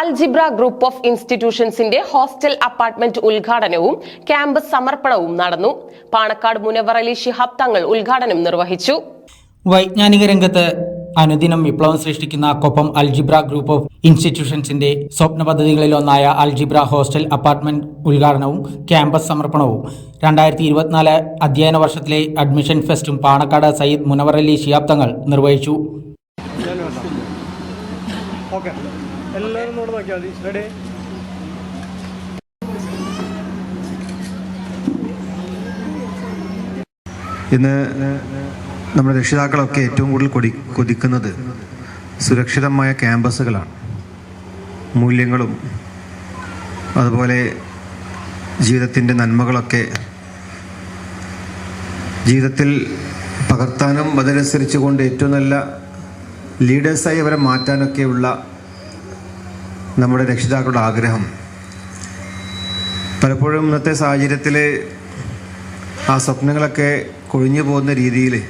Algebra group of ഇൻസ്റ്റിറ്റ്യൂഷൻസിന്റെ hostel apartment ഉദ്ഘാടനവും campus സമർപ്പണവും നടന്നു. പാണക്കാട് മുനവർ അലി ശിഹാബ് തങ്ങൾ ഉദ്ഘാടനം നിർവഹിച്ചു. വൈജ്ഞാനിക രംഗത്ത് അനുദിനം വിപ്ലവം സൃഷ്ടിക്കുന്ന കൊപ്പം അൽജിബ്ര ഗ്രൂപ്പ് ഓഫ് ഇൻസ്റ്റിറ്റ്യൂഷൻസിന്റെ സ്വപ്ന പദ്ധതികളിലൊന്നായ അൽജിബ്ര ഹോസ്റ്റൽ അപ്പാർട്ട്മെന്റ് ഉദ്ഘാടനവും ക്യാമ്പസ് സമർപ്പണവും രണ്ടായിരത്തി ഇരുപത്തിനാല് അധ്യയന വർഷത്തിലെ അഡ്മിഷൻ ഫെസ്റ്റും പാണക്കാട് സയ്യിദ് മുനവറലി തങ്ങൾ നിർവഹിച്ചു. എല്ലാവരും നോട് നോക്കിയാൽ മതി. റെഡി ഇന്ന് നമ്മുടെ രക്ഷിതാക്കളൊക്കെ ഏറ്റവും കൂടുതൽ കൊടി കൊതിക്കുന്നത് സുരക്ഷിതമായ ക്യാമ്പസുകളാണ്. മൂല്യങ്ങളും അതുപോലെ ജീവിതത്തിന്റെ നന്മകളൊക്കെ ജീവിതത്തിൽ പകർത്താനും അതനുസരിച്ച് കൊണ്ട് ഏറ്റവും നല്ല ലീഡേഴ്സായി അവരെ മാറ്റാനൊക്കെയുള്ള നമ്മുടെ രക്ഷിതാക്കളുടെ ആഗ്രഹം. പലപ്പോഴും ഇന്നത്തെ സാഹചര്യത്തിൽ ആ സ്വപ്നങ്ങളൊക്കെ കൊഴിഞ്ഞു പോകുന്ന രീതിയിൽ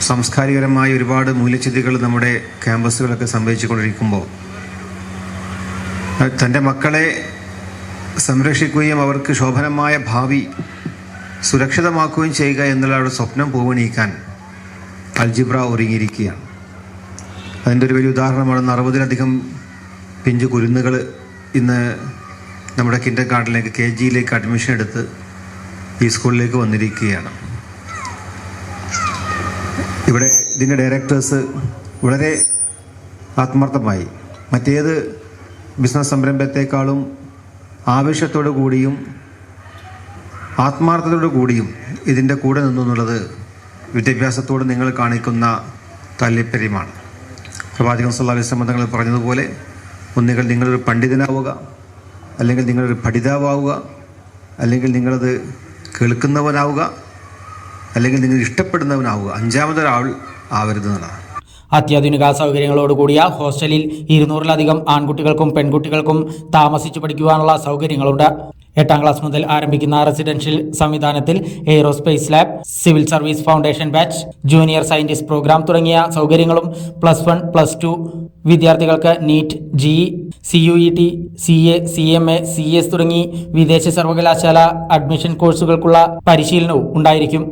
സാംസ്കാരികപരമായ ഒരുപാട് മൂല്യച്യുതികൾ നമ്മുടെ ക്യാമ്പസുകളൊക്കെ സംഭവിച്ചുകൊണ്ടിരിക്കുമ്പോൾ തന്റെ മക്കളെ സംരക്ഷിക്കുകയും അവർക്ക് ശോഭനമായ ഭാവി സുരക്ഷിതമാക്കുകയും ചെയ്യുക എന്നുള്ള അവരുടെ സ്വപ്നം പൂവണിയിക്കാൻ അൽജിബ്ര ഒരുങ്ങിയിരിക്കുകയാണ്. അതിന്റെ ഒരു വലിയ ഉദാഹരണമാണ് അറുപതിലധികം പിഞ്ചു കുരുന്നുകൾ ഇന്ന് നമ്മുടെ കിൻഡർ ഗാർഡനിലേക്ക് കെ ജിയിലേക്ക് അഡ്മിഷൻ എടുത്ത് ഈ സ്കൂളിലേക്ക് വന്നിരിക്കുകയാണ്. ഇവിടെ ഇതിന്റെ ഡയറക്ടേഴ്സ് വളരെ ആത്മാർത്ഥമായി മറ്റേത് ബിസിനസ് സംരംഭത്തെക്കാളും ആവേശത്തോടു കൂടിയും ആത്മാർത്ഥതയോടു കൂടിയും ഇതിന്റെ കൂടെ നിന്നു എന്നുള്ളത് വിദ്യാഭ്യാസത്തോട് നിങ്ങൾ കാണിക്കുന്ന താല്പര്യമാണ്. പ്രവാചകൻ സല്ലാ അലൈഹി പറഞ്ഞതുപോലെ ഒന്നുകിൽ നിങ്ങളൊരു പണ്ഡിതനാവുക അല്ലെങ്കിൽ നിങ്ങളൊരു പഠിതാവുക അല്ലെങ്കിൽ നിങ്ങളത് കേൾക്കുന്നവനാവുക അല്ലെങ്കിൽ നിങ്ങൾ ഇഷ്ടപ്പെടുന്നവനാവുക. അഞ്ചാമതൊരാൾ ആവരുത് എന്നുള്ളതാണ് അത്യാധുനിക സൗകര്യങ്ങളോടുകൂടിയ ഹോസ്റ്റലിൽ ഇരുന്നൂറിലധികം ആൺകുട്ടികൾക്കും പെൺകുട്ടികൾക്കും താമസിച്ചു പഠിക്കുവാനുള്ള സൗകര്യങ്ങളുണ്ട്. എട്ടാം ക്ലാസ് മുതൽ ആരംഭിക്കുന്ന റെസിഡൻഷ്യൽ സംവിധാനത്തിൽ aerospace lab civil service foundation batch junior scientist programme തുടങ്ങിയ സൗകര്യങ്ങളും പ്ലസ് വൺ പ്ലസ് ടു വിദ്യാർത്ഥികൾക്ക് NEET JEE C U E T C A C M A C S തുടങ്ങി വിദേശ സർവകലാശാല അഡ്മിഷൻ കോഴ്സുകൾക്കുള്ള പരിശീലനവും ഉണ്ടായിരിക്കും.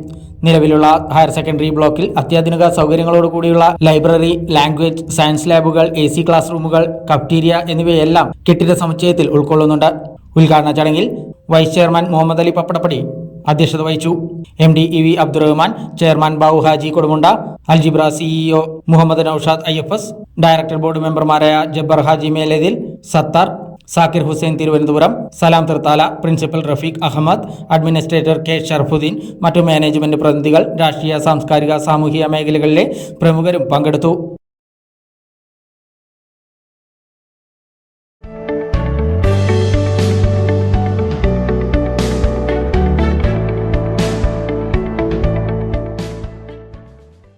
നിലവിലുള്ള ഹയർ സെക്കൻഡറി ബ്ലോക്കിൽ അത്യാധുനിക സൗകര്യങ്ങളോട് കൂടിയുള്ള ലൈബ്രറി ലാംഗ്വേജ് സയൻസ് ലാബുകൾ എ സി ക്ലാസ് റൂമുകൾ കഫ്റ്റീരിയ എന്നിവയെല്ലാം കെട്ടിട സമുച്ചയത്തിൽ ഉൾക്കൊള്ളുന്നുണ്ട്. ഉദ്ഘാടന ചടങ്ങിൽ വൈസ് ചെയർമാൻ മുഹമ്മദ് അലി പപ്പടപ്പടി അധ്യക്ഷത വഹിച്ചു. M D E V Abdurahman chairman Babu Haji Kodumunda Algebra CEO Muhammad Noushad I F S director board മെമ്പർമാരായ Jabbar Haji Melethil Sathar Zakir Hussain Thiruvananthapuram Salam Thirthala principal Rafeeq Ahammed administrator K Sharafudheen മറ്റു management പ്രതിനിധികൾ രാഷ്ട്രീയ സാംസ്കാരിക സാമൂഹിക മേഖലകളിലെ പ്രമുഖരും പങ്കെടുത്തു.